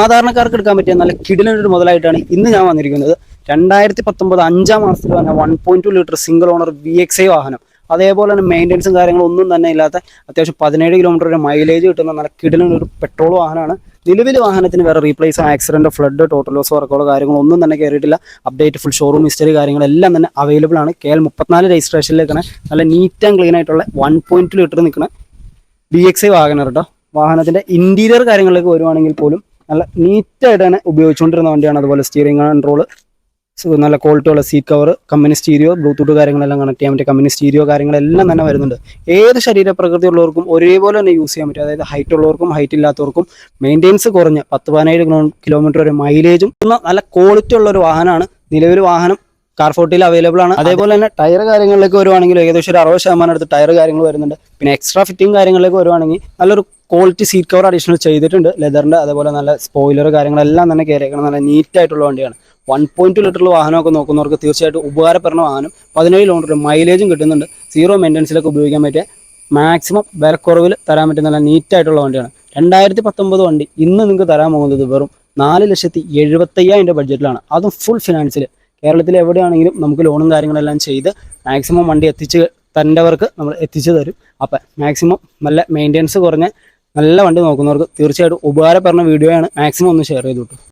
സാധാരണക്കാർക്ക് എടുക്കാൻ പറ്റിയ നല്ല കിടിലൊരു മുതലായിട്ടാണ് ഇന്ന് ഞാൻ വന്നിരിക്കുന്നത്. രണ്ടായിരത്തി പത്തൊമ്പത് അഞ്ചാം മാസത്തിൽ വന്ന one point two litre single owner V X I വാഹനം. അതേപോലെ തന്നെ മെയിന്റെനൻസും കാര്യങ്ങളും ഒന്നും തന്നെ ഇല്ലാത്ത അത്യാവശ്യം പതിനേഴ് കിലോമീറ്റർ വരെ മൈലേജ് കിട്ടുന്ന നല്ല കിടിലൊരു പെട്രോൾ വാഹനമാണ്. നിലവിൽ വാഹനത്തിന് വേറെ replace accident flood total loss വർക്കുകളോ കാര്യങ്ങളോ ഒന്നും തന്നെ കയറിയിട്ടില്ല അപ്ഡേറ്റ് ഫുൾ ഷോറൂം ഹിസ്റ്ററി കാര്യങ്ങളെല്ലാം തന്നെ അവൈലബിൾ ആണ്. കെ എൽ മുപ്പത്തിനാല് രജിസ്ട്രേഷനിലേക്കാണ് നല്ല നീറ്റ് ആൻഡ് ക്ലീൻ ആയിട്ടുള്ള വൺ പോയിന്റ് ലിറ്റർ നിൽക്കുന്ന ബി എക്സ് ഐ വാഹനം കേട്ടോ. വാഹനത്തിന്റെ ഇന്റീരിയർ കാര്യങ്ങളിലേക്ക് വരുവാണെങ്കിൽ പോലും നല്ല നീറ്റായിട്ട് തന്നെ ഉപയോഗിച്ചുകൊണ്ടിരുന്ന വണ്ടിയാണ്. അതുപോലെ സ്റ്റിയറിംഗ് കൺട്രോൾ നല്ല ക്വാളിറ്റി ഉള്ള seat cover company stereo bluetooth കാര്യങ്ങളെല്ലാം കണക്ട് ചെയ്യാൻ പറ്റിയ കമ്പനി സ്റ്റീരിയോ കാര്യങ്ങളെല്ലാം തന്നെ വരുന്നുണ്ട്. ഏത് ശരീര പ്രകൃതി ഉള്ളവർക്കും ഒരേപോലെ തന്നെ യൂസ് ചെയ്യാൻ പറ്റും. അതായത് ഹൈറ്റ് ഉള്ളവർക്കും ഹൈറ്റ് ഇല്ലാത്തവർക്കും മെയിന്റെനൻസ് കുറഞ്ഞ് പത്ത് പതിനേഴ് കിലോമീറ്റർ വരെ മൈലേജും നല്ല ക്വാളിറ്റി ഉള്ള ഒരു വാഹനമാണ്. നിലവിൽ വാഹനം കാർ ഫോർട്ടിയിൽ അവൈലബിൾ ആണ്. അതേപോലെ തന്നെ ടയർ കാര്യങ്ങളിലേക്ക് വരുവാണെങ്കിൽ ഏകദേശം ഒരു അറുപത് ശതമാനം അടുത്ത് ടയർ കാര്യങ്ങൾ വരുന്നുണ്ട്. പിന്നെ എക്സ്ട്രാ ഫിറ്റിംഗ് കാര്യങ്ങളിലേക്ക് വരുവാണെങ്കിൽ നല്ലൊരു ക്വാളിറ്റി സീറ്റ് കവർ അഡീഷണൽ ചെയ്തിട്ടുണ്ട്. ലെതറിന്റെ അതേപോലെ നല്ല സ്പോയിലർ കാര്യങ്ങളെല്ലാം തന്നെ കയറിയേക്കണം നല്ല നീറ്റ് ആയിട്ടുള്ള വണ്ടിയാണ് വൺ പോയിന്റ് ടു ലിറ്ററിൽ വാഹനമൊക്കെ നോക്കുന്നവർക്ക് തീർച്ചയായിട്ടും ഉപകാരപ്പെടുന്ന വാഹനം. പതിനേഴ് കിലോമീറ്റർ മൈലേജും കിട്ടുന്നുണ്ട്. സീറോ മെയിന്റനൻസിലൊക്കെ ഉപയോഗിക്കാൻ പറ്റിയ മാക്സിമം വിലക്കുറവിൽ തരാൻ പറ്റുന്ന നല്ല നീറ്റ് ആയിട്ടുള്ള വണ്ടിയാണ്. രണ്ടായിരത്തി പത്തൊമ്പത് വണ്ടി ഇന്ന് നിങ്ങൾക്ക് തരാൻ പോകുന്നത് വെറും നാല് ലക്ഷത്തി എഴുപത്തയ്യായിരം ബഡ്ജറ്റിലാണ് അതും ഫുൾ ഫിനാൻസിൽ കേരളത്തിൽ എവിടെയാണെങ്കിലും നമുക്ക് ലോണും കാര്യങ്ങളെല്ലാം ചെയ്ത് മാക്സിമം വണ്ടി എത്തിച്ച് തരേണ്ടവർക്ക് നമ്മൾ എത്തിച്ചു തരും. അപ്പം മാക്സിമം നല്ല മെയിന്റെനൻസ് കുറഞ്ഞ നല്ല വണ്ടി നോക്കുന്നവർക്ക് തീർച്ചയായിട്ടും ഉപകാരപ്പെടുന്ന വീഡിയോയാണ് മാക്സിമം ഒന്ന് ഷെയർ ചെയ്തു